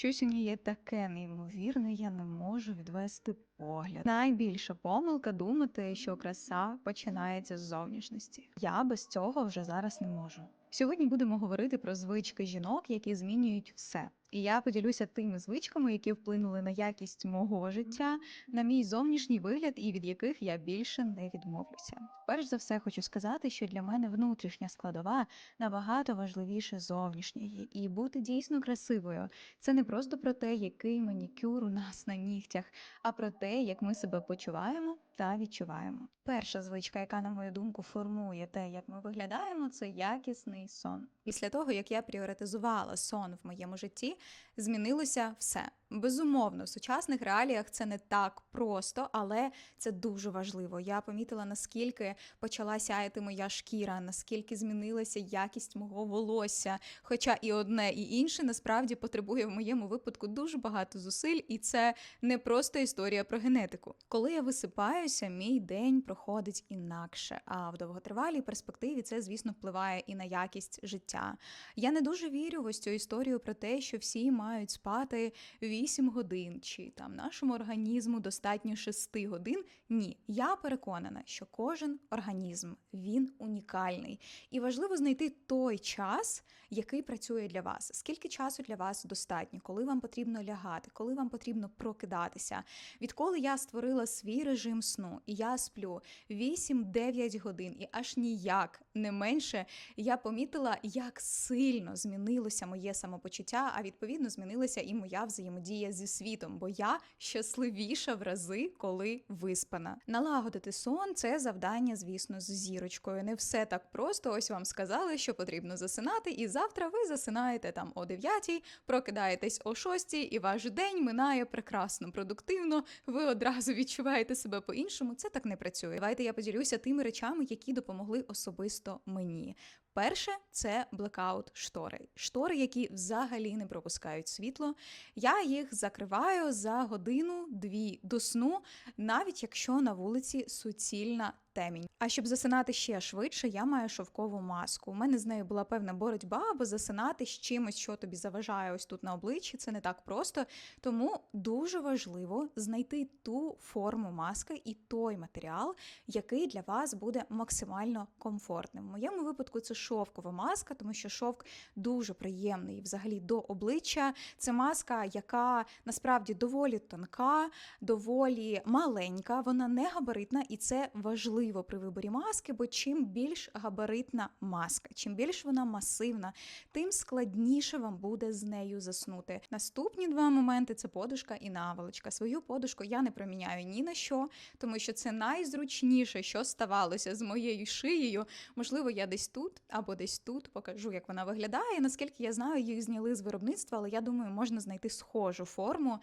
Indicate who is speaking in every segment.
Speaker 1: Щось у ній є таке неймовірне, я не можу відвести погляд. Найбільша помилка думати, що краса починається з зовнішності. Я без цього вже зараз не можу. Сьогодні будемо говорити про звички жінок, які змінюють все. І я поділюся тими звичками, які вплинули на якість мого життя, на мій зовнішній вигляд і від яких я більше не відмовлюся. Перш за все, хочу сказати, що для мене внутрішня складова набагато важливіше зовнішньої, і бути дійсно красивою це не просто про те, який манікюр у нас на нігтях, а про те, як ми себе почуваємо та відчуваємо. Перша звичка, яка, на мою думку, формує те, як ми виглядаємо, це якісний сон.
Speaker 2: Після того, як я пріоритизувала сон в моєму житті, змінилося все. Безумовно, в сучасних реаліях це не так просто, але це дуже важливо. Я помітила, наскільки почала сяяти моя шкіра, наскільки змінилася якість мого волосся. Хоча і одне, і інше насправді потребує в моєму випадку дуже багато зусиль, і це не просто історія про генетику. Коли я висипаюся, мій день проходить інакше. А в довготривалій перспективі це, звісно, впливає і на якість життя. Я не дуже вірю в ось цю історію про те, що всі мають спати 8 годин, чи там нашому організму достатньо 6 годин. Ні, я переконана, що кожен організм він унікальний, і важливо знайти той час, який працює для вас. Скільки часу для вас достатньо, коли вам потрібно лягати, коли вам потрібно прокидатися. Відколи я створила свій режим сну, і я сплю 8-9 годин, і аж ніяк не менше, я помітила, як сильно змінилося моє самопочуття, а відповідно змінилася і моя взаємодія зі світом, бо я щасливіша в рази, коли виспана. Налагодити сон це завдання, звісно, з зірочкою. Не все так просто. Ось вам сказали, що потрібно засинати, і завтра ви засинаєте там о 9, прокидаєтесь о 6, і ваш день минає прекрасно, продуктивно. Ви одразу відчуваєте себе по-іншому. Це так не працює. Давайте я поділюся тими речами, які допомогли особисто мені. Перше це блекаут штори. Штори, які взагалі не пропускають світло. Я їх закриваю за годину-дві до сну, навіть якщо на вулиці суцільна темінь. А щоб засинати ще швидше, я маю шовкову маску. У мене з нею була певна боротьба, бо засинати з чимось, що тобі заважає ось тут на обличчі, це не так просто. Тому дуже важливо знайти ту форму маски і той матеріал, який для вас буде максимально комфортним. В моєму випадку це шовкова маска, тому що шовк дуже приємний взагалі до обличчя. Це маска, яка насправді доволі тонка, доволі маленька, вона не габаритна, і це важливо при виборі маски, бо чим більш габаритна маска, чим більш вона масивна, тим складніше вам буде з нею заснути. Наступні два моменти це подушка і наволочка. Свою подушку я не проміняю ні на що, тому що це найзручніше, що ставалося з моєю шиєю. Можливо, я десь тут або десь тут покажу, як вона виглядає. Наскільки я знаю, їх зняли з виробництва, але я думаю, можна знайти схожу форму.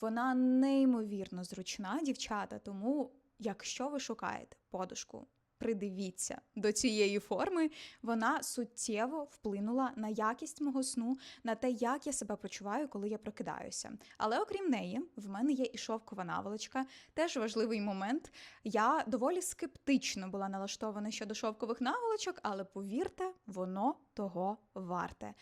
Speaker 2: Вона неймовірно зручна, дівчата. Тому, якщо ви шукаєте подушку, придивіться до цієї форми, вона суттєво вплинула на якість мого сну, на те, як я себе почуваю, коли я прокидаюся. Але окрім неї, в мене є і шовкова наволочка. Теж важливий момент. Я доволі скептично була налаштована щодо шовкових наволочок, але повірте, воно того варте.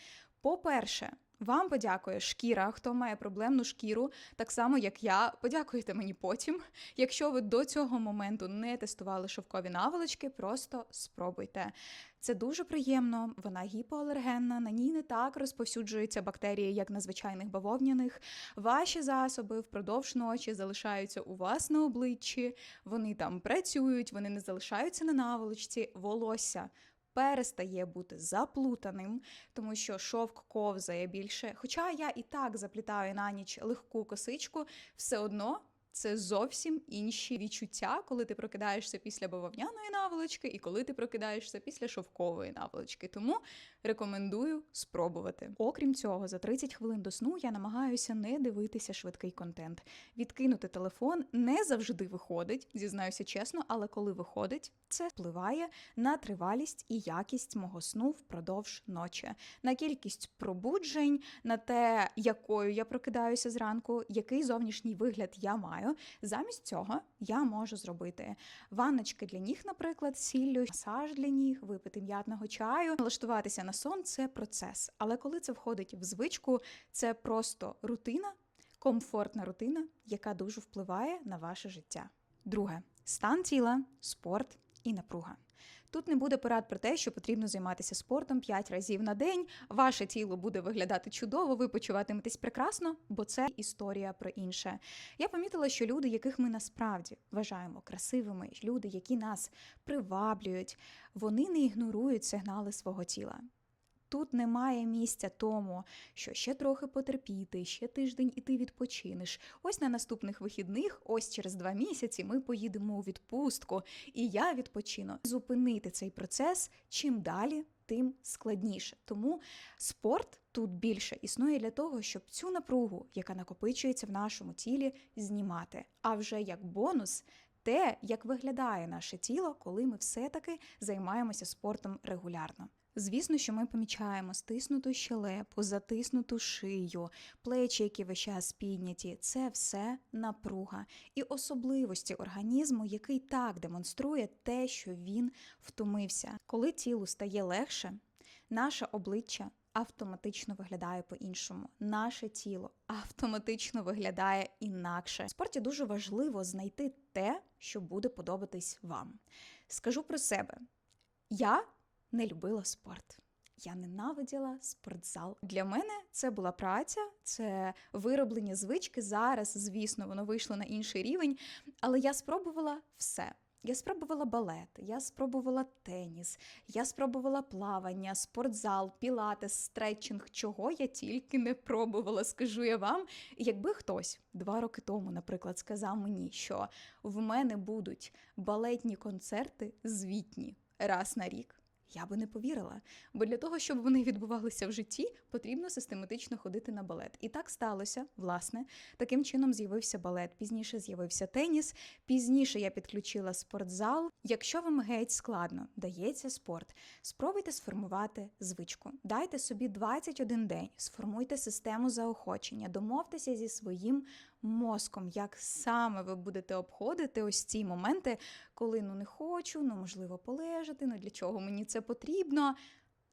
Speaker 2: По-перше, вам подякує шкіра, хто має проблемну шкіру, так само як я. Подякуйте мені потім. Якщо ви до цього моменту не тестували шовкові наволочки, просто спробуйте. Це дуже приємно, вона гіпоалергенна, на ній не так розповсюджуються бактерії, як на звичайних бавовняних. Ваші засоби впродовж ночі залишаються у вас на обличчі, вони там працюють, вони не залишаються на наволочці, волосся перестає бути заплутаним, тому що шовк ковзає більше. Хоча я і так заплітаю на ніч легку косичку, все одно. Це зовсім інші відчуття, коли ти прокидаєшся після бавовняної наволочки і коли ти прокидаєшся після шовкової наволочки. Тому рекомендую спробувати. Окрім цього, за 30 хвилин до сну я намагаюся не дивитися швидкий контент. Відкинути телефон не завжди виходить, зізнаюся чесно, але коли виходить, це впливає на тривалість і якість мого сну впродовж ночі, на кількість пробуджень, на те, якою я прокидаюся зранку, який зовнішній вигляд я маю. Чаю. Замість цього я можу зробити ванночки для ніг, наприклад, сіллю, масаж для ніг, випити м'ятного чаю, налаштуватися на сон це процес. Але коли це входить в звичку, це просто рутина, комфортна рутина, яка дуже впливає на ваше життя. Друге стан тіла, спорт і напруга. Тут не буде порад про те, що потрібно займатися спортом 5 разів на день. Ваше тіло буде виглядати чудово, ви почуватиметесь прекрасно, бо це історія про інше. Я помітила, що люди, яких ми насправді вважаємо красивими, люди, які нас приваблюють, вони не ігнорують сигнали свого тіла. Тут немає місця тому, що ще трохи потерпіти, ще тиждень і ти відпочинеш. Ось на наступних вихідних, ось через два місяці, ми поїдемо у відпустку, і я відпочину. Зупинити цей процес чим далі, тим складніше. Тому спорт тут більше існує для того, щоб цю напругу, яка накопичується в нашому тілі, знімати. А вже як бонус. Те, як виглядає наше тіло, коли ми все-таки займаємося спортом регулярно. Звісно, що ми помічаємо стиснуту щелепу, затиснуту шию, плечі, які весь час підняті. Це все напруга і особливості організму, який так демонструє те, що він втомився. Коли тілу стає легше, наше обличчя. Автоматично виглядає по-іншому. Наше тіло автоматично виглядає інакше. В спорті дуже важливо знайти те, що буде подобатись вам. Скажу про себе: я не любила спорт. Я ненавиділа спортзал. Для мене це була праця, це вироблення звички. Зараз, звісно, воно вийшло на інший рівень, але я спробувала все. Я спробувала балет, я спробувала теніс, я спробувала плавання, спортзал, пілатес, стретчинг, чого я тільки не пробувала, скажу я вам. Якби хтось два роки тому, наприклад, сказав мені, що в мене будуть балетні концерти звітні раз на рік. Я би не повірила, бо для того, щоб вони відбувалися в житті, потрібно систематично ходити на балет. І так сталося, власне. Таким чином з'явився балет. Пізніше з'явився теніс. Пізніше я підключила спортзал. Якщо вам геть складно дається спорт, спробуйте сформувати звичку. Дайте собі 21 день, сформуйте систему заохочення, домовтеся зі своїм мозком, як саме ви будете обходити ось ці моменти, коли ну не хочу, ну можливо полежати, ну для чого мені це потрібно.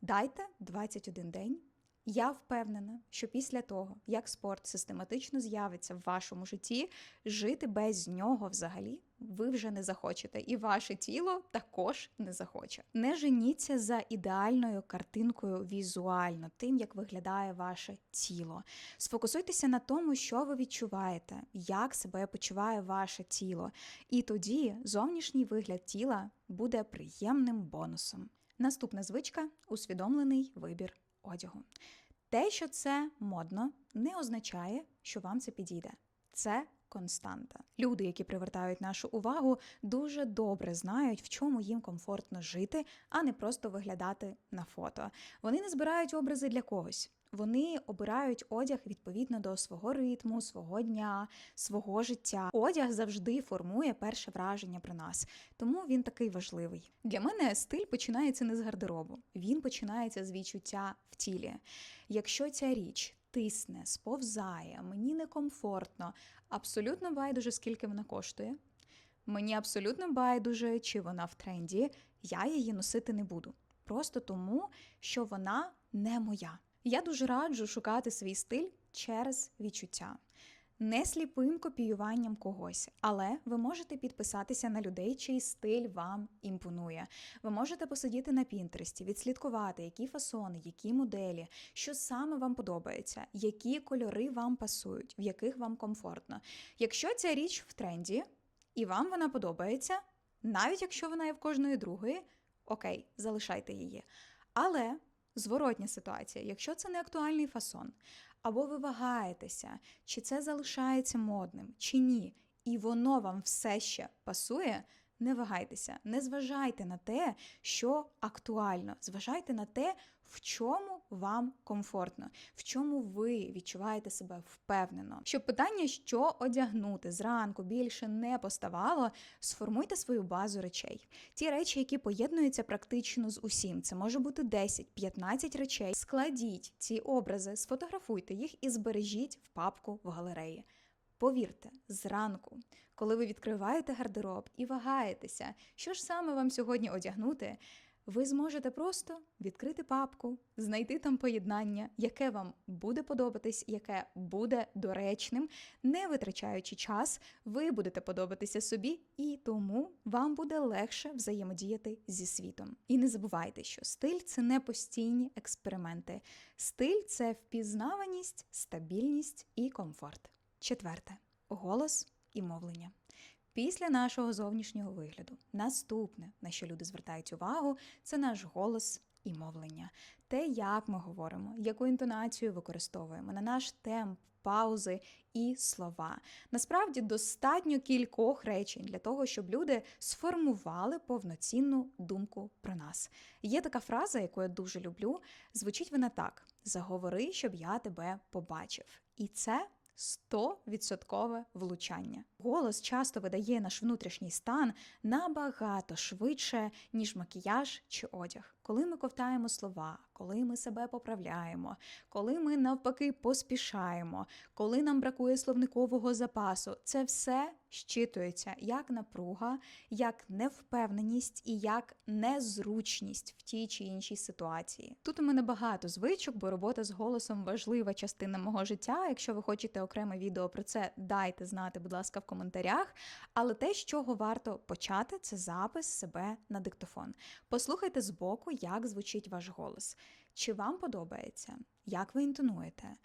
Speaker 2: Дайте 21 день. Я впевнена, що після того, як спорт систематично з'явиться в вашому житті, жити без нього взагалі ви вже не захочете, і ваше тіло також не захоче. Не женіться за ідеальною картинкою візуально, тим, як виглядає ваше тіло. Сфокусуйтеся на тому, що ви відчуваєте, як себе почуває ваше тіло. І тоді зовнішній вигляд тіла буде приємним бонусом. Наступна звичка усвідомлений вибір одягу. Те, що це модно, не означає, що вам це підійде. Це константа. Люди, які привертають нашу увагу, дуже добре знають, в чому їм комфортно жити, а не просто виглядати на фото. Вони не збирають образи для когось. Вони обирають одяг відповідно до свого ритму, свого дня, свого життя. Одяг завжди формує перше враження про нас, тому він такий важливий. Для мене стиль починається не з гардеробу, він починається з відчуття в тілі. Якщо ця річ тисне, сповзає, мені некомфортно, абсолютно байдуже, скільки вона коштує. Мені абсолютно байдуже, чи вона в тренді, я її носити не буду. Просто тому, що вона не моя. Я дуже раджу шукати свій стиль через відчуття. Не сліпим копіюванням когось, але ви можете підписатися на людей, чий стиль вам імпонує. Ви можете посидіти на Пінтересті, відслідкувати, які фасони, які моделі, що саме вам подобається, які кольори вам пасують, в яких вам комфортно. Якщо ця річ в тренді і вам вона подобається, навіть якщо вона є в кожної другої, окей, залишайте її. Але Зворотня ситуація, якщо це не актуальний фасон, або ви вагаєтеся, чи це залишається модним, чи ні, і воно вам все ще пасує, не вагайтеся, не зважайте на те, що актуально, зважайте на те, в чому вам комфортно, в чому ви відчуваєте себе впевнено. Щоб питання, що одягнути зранку більше не поставало, сформуйте свою базу речей. Ті речі, які поєднуються практично з усім. Це може бути 10-15 речей. Складіть ці образи, сфотографуйте їх і збережіть в папку в галереї. Повірте, зранку, коли ви відкриваєте гардероб і вагаєтеся, що ж саме вам сьогодні одягнути, ви зможете просто відкрити папку, знайти там поєднання, яке вам буде подобатись, яке буде доречним, не витрачаючи час, ви будете подобатися собі, і тому вам буде легше взаємодіяти зі світом. І не забувайте, що стиль це не постійні експерименти. Стиль це впізнаваність, стабільність і комфорт. Четверте голос і мовлення. Після нашого зовнішнього вигляду, наступне, на що люди звертають увагу, це наш голос і мовлення. Те, як ми говоримо, яку інтонацію використовуємо, на наш темп, паузи і слова. Насправді достатньо кількох речень для того, щоб люди сформували повноцінну думку про нас. Є така фраза, яку я дуже люблю. Звучить вона так: заговори, щоб я тебе побачив. І це 100% влучання. Голос часто видає наш внутрішній стан набагато швидше, ніж макіяж чи одяг. Коли ми ковтаємо слова, коли ми себе поправляємо, коли ми навпаки поспішаємо, коли нам бракує словникового запасу, це все щитується як напруга, як невпевненість і як незручність в тій чи іншій ситуації. Тут у мене багато звичок, бо робота з голосом важлива частина мого життя. Якщо ви хочете окреме відео про це, дайте знати, будь ласка, в коментарях. Але те, з чого варто почати, це запис себе на диктофон. Послухайте збоку, як звучить ваш голос. Чи вам подобається, як ви інтонуєте?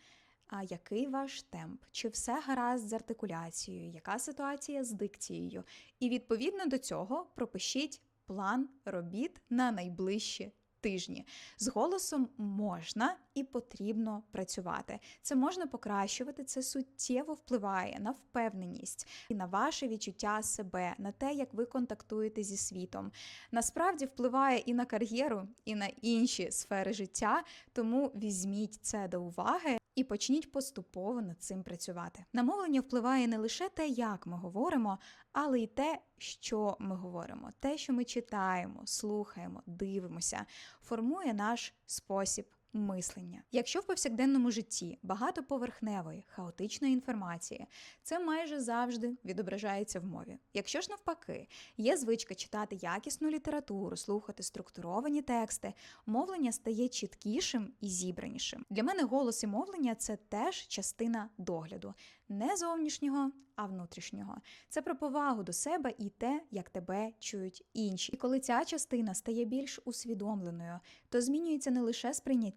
Speaker 2: А який ваш темп? Чи все гаразд з артикуляцією? Яка ситуація з дикцією? І відповідно до цього пропишіть план робіт на найближчі тижні. З голосом можна і потрібно працювати. Це можна покращувати, це суттєво впливає на впевненість і на ваше відчуття себе, на те, як ви контактуєте зі світом. Насправді впливає і на кар'єру, і на інші сфери життя. Тому візьміть це до уваги. І почніть поступово над цим працювати. На мовлення впливає не лише те, як ми говоримо, але й те, що ми говоримо, те, що ми читаємо, слухаємо, дивимося, формує наш спосіб. Мислення. Якщо в повсякденному житті багато поверхневої, хаотичної інформації, це майже завжди відображається в мові. Якщо ж навпаки, є звичка читати якісну літературу, слухати структуровані тексти, мовлення стає чіткішим і зібранішим. Для мене голос і мовлення це теж частина догляду, не зовнішнього, а внутрішнього. Це про повагу до себе і те, як тебе чують інші. І коли ця частина стає більш усвідомленою, то змінюється не лише сприйняття,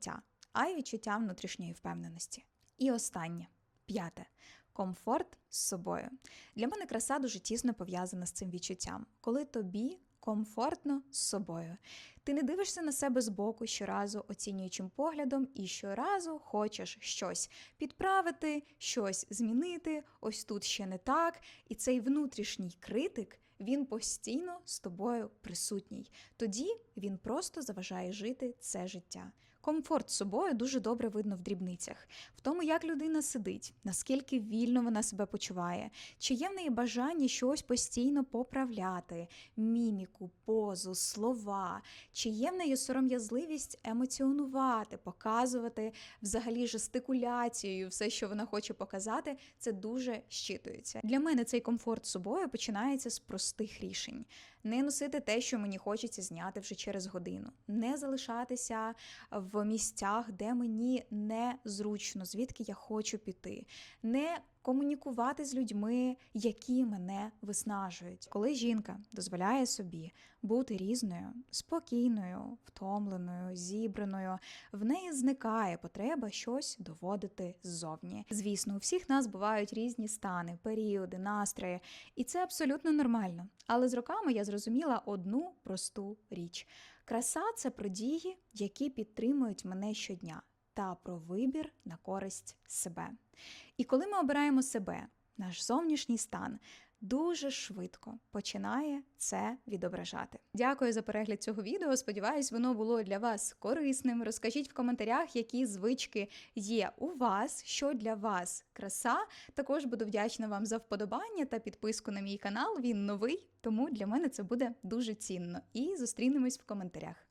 Speaker 2: а й відчуття внутрішньої впевненості. І останнє п'яте. Комфорт з собою. Для мене краса дуже тісно пов'язана з цим відчуттям, коли тобі комфортно з собою. Ти не дивишся на себе збоку щоразу оцінюючим поглядом, і щоразу хочеш щось підправити, щось змінити. Ось тут ще не так. І цей внутрішній критик він постійно з тобою присутній. Тоді він просто заважає жити це життя. Комфорт з собою дуже добре видно в дрібницях, в тому, як людина сидить, наскільки вільно вона себе почуває, чи є в неї бажання щось постійно поправляти, міміку, позу, слова, чи є в неї сором'язливість емоціонувати, показувати взагалі жестикуляцією, все, що вона хоче показати, це дуже щитується. Для мене цей комфорт з собою починається з простих рішень. Не носити те, що мені хочеться зняти вже через годину, не залишатися в місцях, де мені незручно, звідки я хочу піти, не комунікувати з людьми, які мене виснажують. Коли жінка дозволяє собі бути різною, спокійною, втомленою, зібраною, в неї зникає потреба щось доводити ззовні. Звісно, у всіх нас бувають різні стани, періоди, настрої, і це абсолютно нормально. Але з роками я зрозуміла одну просту річ: краса це про дії, які підтримують мене щодня, та про вибір на користь себе. І коли ми обираємо себе, наш зовнішній стан дуже швидко починає це відображати. Дякую за перегляд цього відео. Сподіваюсь, воно було для вас корисним. Розкажіть в коментарях, які звички є у вас, що для вас краса. Також буду вдячна вам за вподобання та підписку на мій канал. Він новий, тому для мене це буде дуже цінно. І зустрінемось в коментарях.